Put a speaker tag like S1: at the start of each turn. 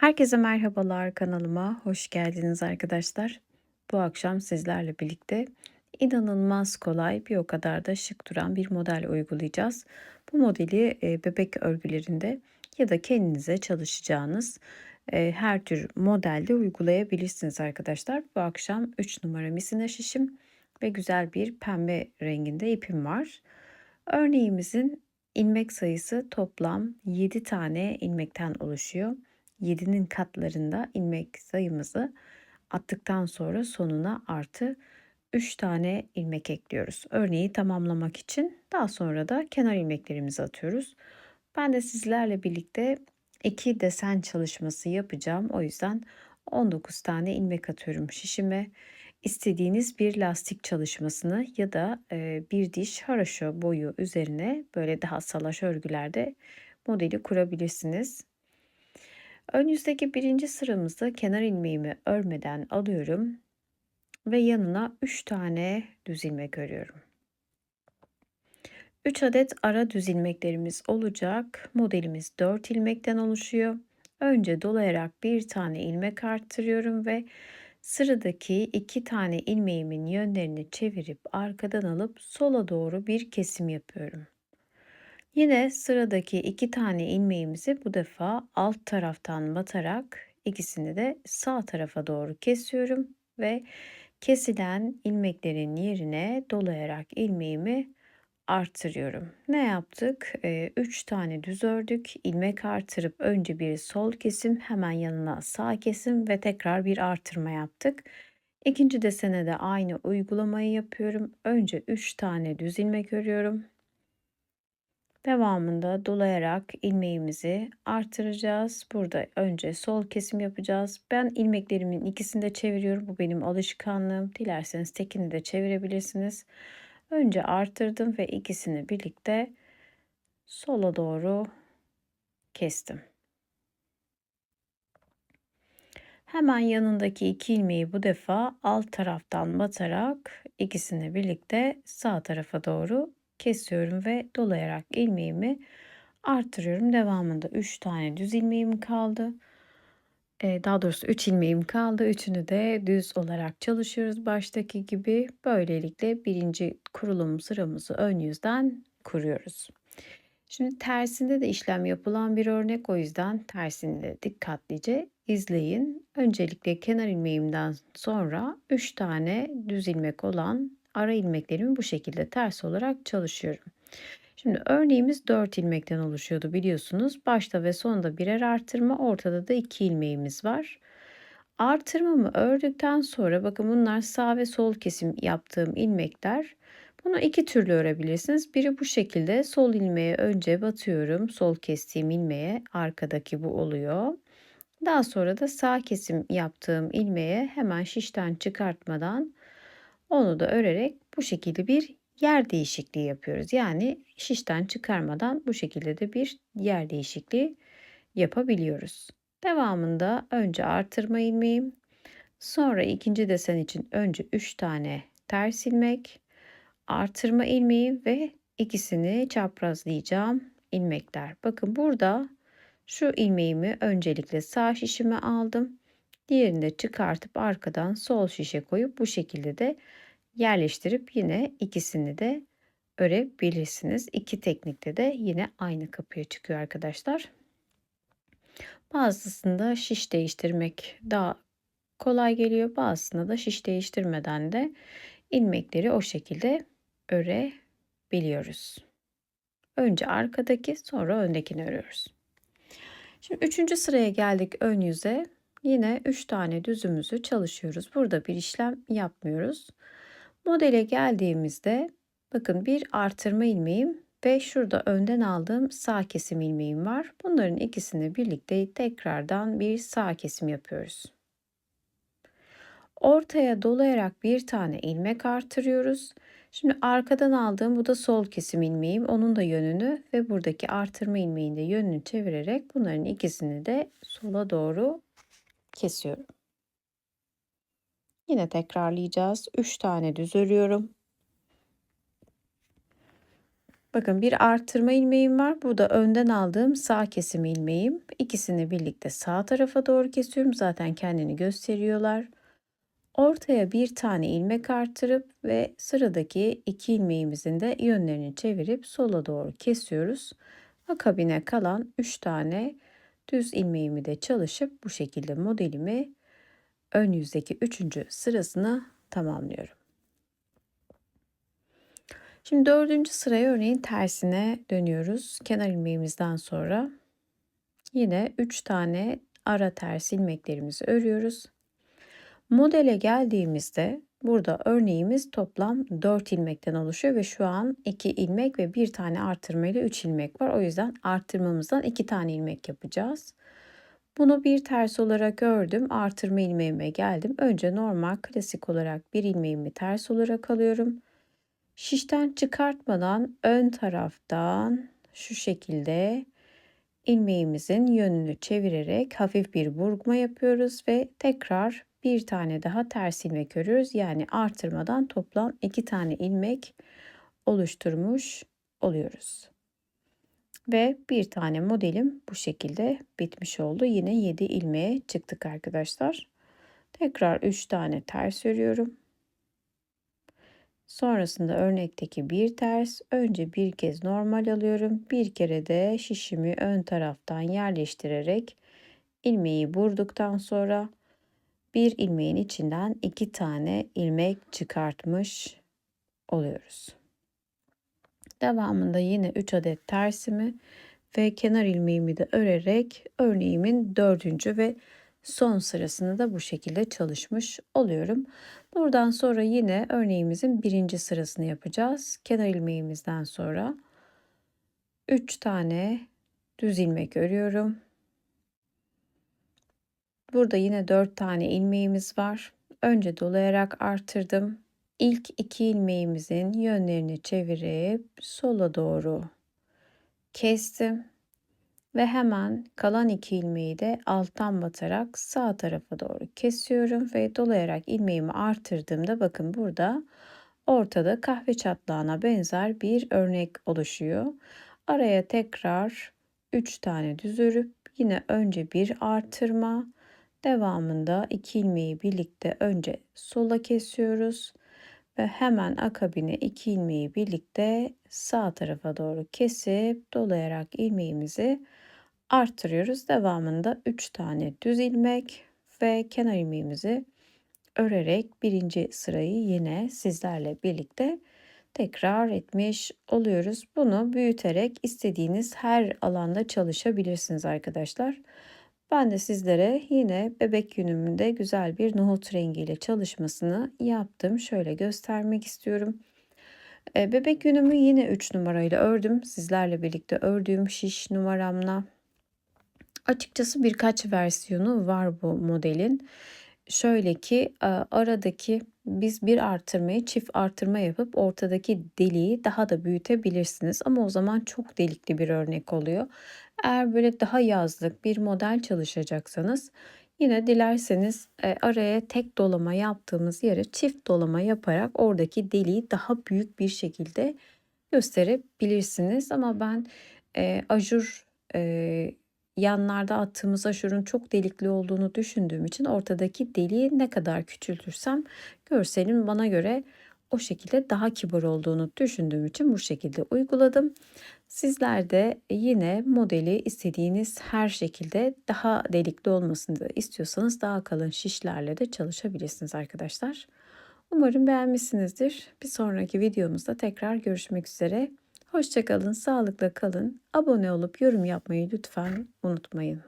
S1: Herkese merhabalar kanalıma hoş geldiniz arkadaşlar. Bu akşam sizlerle birlikte inanılmaz kolay bir o kadar da şık duran bir model uygulayacağız. Bu modeli e, bebek örgülerinde ya da kendinize çalışacağınız e, her tür modelde uygulayabilirsiniz arkadaşlar. Bu akşam 3 numara misina şişim ve güzel bir pembe renginde ipim var. Örneğimizin ilmek sayısı toplam 7 tane ilmekten oluşuyor. 7'nin katlarında ilmek sayımızı attıktan sonra sonuna artı 3 tane ilmek ekliyoruz. Örneği tamamlamak için daha sonra da kenar ilmeklerimizi atıyoruz. Ben de sizlerle birlikte iki desen çalışması yapacağım. O yüzden 19 tane ilmek atıyorum şişime. İstediğiniz bir lastik çalışmasını ya da e, bir diş haraşo boyu üzerine böyle daha salaş örgülerde modeli kurabilirsiniz. Ön yüzdeki birinci sıramızda kenar ilmeğimi örmeden alıyorum ve yanına 3 tane düz ilmek örüyorum. 3 adet ara düz ilmeklerimiz olacak. Modelimiz 4 ilmekten oluşuyor. Önce dolayarak bir tane ilmek arttırıyorum ve sıradaki iki tane ilmeğimin yönlerini çevirip arkadan alıp sola doğru bir kesim yapıyorum. Yine sıradaki iki tane ilmeğimizi bu defa alt taraftan batarak ikisini de sağ tarafa doğru kesiyorum ve kesilen ilmeklerin yerine dolayarak ilmeğimi artırıyorum. Ne yaptık? 3 ee, tane düz ördük. ilmek artırıp önce bir sol kesim, hemen yanına sağ kesim ve tekrar bir artırma yaptık. İkinci desene de aynı uygulamayı yapıyorum. Önce 3 tane düz ilmek örüyorum. Devamında dolayarak ilmeğimizi artıracağız. Burada önce sol kesim yapacağız. Ben ilmeklerimin ikisini de çeviriyorum. Bu benim alışkanlığım. Dilerseniz tekini de çevirebilirsiniz. Önce artırdım ve ikisini birlikte sola doğru kestim. Hemen yanındaki iki ilmeği bu defa alt taraftan batarak ikisini birlikte sağ tarafa doğru kesiyorum ve dolayarak ilmeğimi artırıyorum. Devamında 3 tane düz ilmeğim kaldı. Ee, daha doğrusu 3 ilmeğim kaldı. Üçünü de düz olarak çalışıyoruz baştaki gibi. Böylelikle birinci kurulum sıramızı ön yüzden kuruyoruz. Şimdi tersinde de işlem yapılan bir örnek o yüzden tersini de dikkatlice izleyin. Öncelikle kenar ilmeğimden sonra 3 tane düz ilmek olan ara ilmeklerimi bu şekilde ters olarak çalışıyorum. Şimdi örneğimiz 4 ilmekten oluşuyordu biliyorsunuz. Başta ve sonda birer artırma, ortada da 2 ilmeğimiz var. Artırmamı ördükten sonra bakın bunlar sağ ve sol kesim yaptığım ilmekler. Bunu iki türlü örebilirsiniz. Biri bu şekilde sol ilmeğe önce batıyorum. Sol kestiğim ilmeğe arkadaki bu oluyor. Daha sonra da sağ kesim yaptığım ilmeğe hemen şişten çıkartmadan onu da örerek bu şekilde bir yer değişikliği yapıyoruz. Yani şişten çıkarmadan bu şekilde de bir yer değişikliği yapabiliyoruz. Devamında önce artırma ilmeğim, sonra ikinci desen için önce 3 tane ters ilmek, artırma ilmeği ve ikisini çaprazlayacağım ilmekler. Bakın burada şu ilmeğimi öncelikle sağ şişime aldım. Diğerini de çıkartıp arkadan sol şişe koyup bu şekilde de yerleştirip yine ikisini de örebilirsiniz. İki teknikte de yine aynı kapıya çıkıyor arkadaşlar. Bazısında şiş değiştirmek daha kolay geliyor. Bazısında da şiş değiştirmeden de ilmekleri o şekilde örebiliyoruz. Önce arkadaki sonra öndekini örüyoruz. Şimdi üçüncü sıraya geldik ön yüze. Yine 3 tane düzümüzü çalışıyoruz. Burada bir işlem yapmıyoruz. Modele geldiğimizde bakın bir artırma ilmeğim ve şurada önden aldığım sağ kesim ilmeğim var. Bunların ikisini birlikte tekrardan bir sağ kesim yapıyoruz. Ortaya dolayarak bir tane ilmek artırıyoruz. Şimdi arkadan aldığım bu da sol kesim ilmeğim. Onun da yönünü ve buradaki artırma ilmeğin de yönünü çevirerek bunların ikisini de sola doğru kesiyorum. Yine tekrarlayacağız. 3 tane düz örüyorum. Bakın bir arttırma ilmeğim var. Bu da önden aldığım sağ kesim ilmeğim. İkisini birlikte sağ tarafa doğru kesiyorum. Zaten kendini gösteriyorlar. Ortaya bir tane ilmek arttırıp ve sıradaki iki ilmeğimizin de yönlerini çevirip sola doğru kesiyoruz. Akabine kalan 3 tane düz ilmeğimi de çalışıp bu şekilde modelimi ön yüzdeki 3. sırasını tamamlıyorum. Şimdi dördüncü sıraya örneğin tersine dönüyoruz. Kenar ilmeğimizden sonra yine 3 tane ara ters ilmeklerimizi örüyoruz. Modele geldiğimizde burada örneğimiz toplam 4 ilmekten oluşuyor ve şu an 2 ilmek ve 1 tane artırma ile 3 ilmek var. O yüzden arttırmamızdan 2 tane ilmek yapacağız. Bunu bir ters olarak ördüm. Artırma ilmeğime geldim. Önce normal klasik olarak bir ilmeğimi ters olarak alıyorum. Şişten çıkartmadan ön taraftan şu şekilde ilmeğimizin yönünü çevirerek hafif bir burgma yapıyoruz ve tekrar bir tane daha ters ilmek örüyoruz. Yani artırmadan toplam iki tane ilmek oluşturmuş oluyoruz. Ve bir tane modelim bu şekilde bitmiş oldu. Yine 7 ilmeğe çıktık arkadaşlar. Tekrar 3 tane ters örüyorum. Sonrasında örnekteki bir ters önce bir kez normal alıyorum. Bir kere de şişimi ön taraftan yerleştirerek ilmeği vurduktan sonra bir ilmeğin içinden iki tane ilmek çıkartmış oluyoruz. Devamında yine 3 adet tersimi ve kenar ilmeğimi de örerek örneğimin dördüncü ve son sırasını da bu şekilde çalışmış oluyorum. Buradan sonra yine örneğimizin birinci sırasını yapacağız. Kenar ilmeğimizden sonra 3 tane düz ilmek örüyorum. Burada yine 4 tane ilmeğimiz var. Önce dolayarak artırdım. İlk iki ilmeğimizin yönlerini çevirip sola doğru kestim. Ve hemen kalan iki ilmeği de alttan batarak sağ tarafa doğru kesiyorum ve dolayarak ilmeğimi artırdığımda bakın burada ortada kahve çatlağına benzer bir örnek oluşuyor. Araya tekrar 3 tane düz örüp yine önce bir artırma devamında iki ilmeği birlikte önce sola kesiyoruz ve hemen akabine iki ilmeği birlikte sağ tarafa doğru kesip dolayarak ilmeğimizi arttırıyoruz. Devamında 3 tane düz ilmek ve kenar ilmeğimizi örerek birinci sırayı yine sizlerle birlikte tekrar etmiş oluyoruz. Bunu büyüterek istediğiniz her alanda çalışabilirsiniz arkadaşlar. Ben de sizlere yine bebek yünümünde güzel bir nohut rengiyle çalışmasını yaptım. Şöyle göstermek istiyorum. E, bebek yünümü yine 3 numarayla ördüm. Sizlerle birlikte ördüğüm şiş numaramla. Açıkçası birkaç versiyonu var bu modelin. Şöyle ki e, aradaki biz bir artırmayı çift artırma yapıp ortadaki deliği daha da büyütebilirsiniz. Ama o zaman çok delikli bir örnek oluyor. Eğer böyle daha yazlık bir model çalışacaksanız yine dilerseniz e, araya tek dolama yaptığımız yere çift dolama yaparak oradaki deliği daha büyük bir şekilde gösterebilirsiniz. Ama ben e, ajur e, yanlarda attığımız aşurun çok delikli olduğunu düşündüğüm için ortadaki deliği ne kadar küçültürsem görselin bana göre o şekilde daha kibar olduğunu düşündüğüm için bu şekilde uyguladım. Sizler de yine modeli istediğiniz her şekilde daha delikli olmasını da istiyorsanız daha kalın şişlerle de çalışabilirsiniz arkadaşlar. Umarım beğenmişsinizdir. Bir sonraki videomuzda tekrar görüşmek üzere. Hoşçakalın, sağlıkla kalın. Abone olup yorum yapmayı lütfen unutmayın.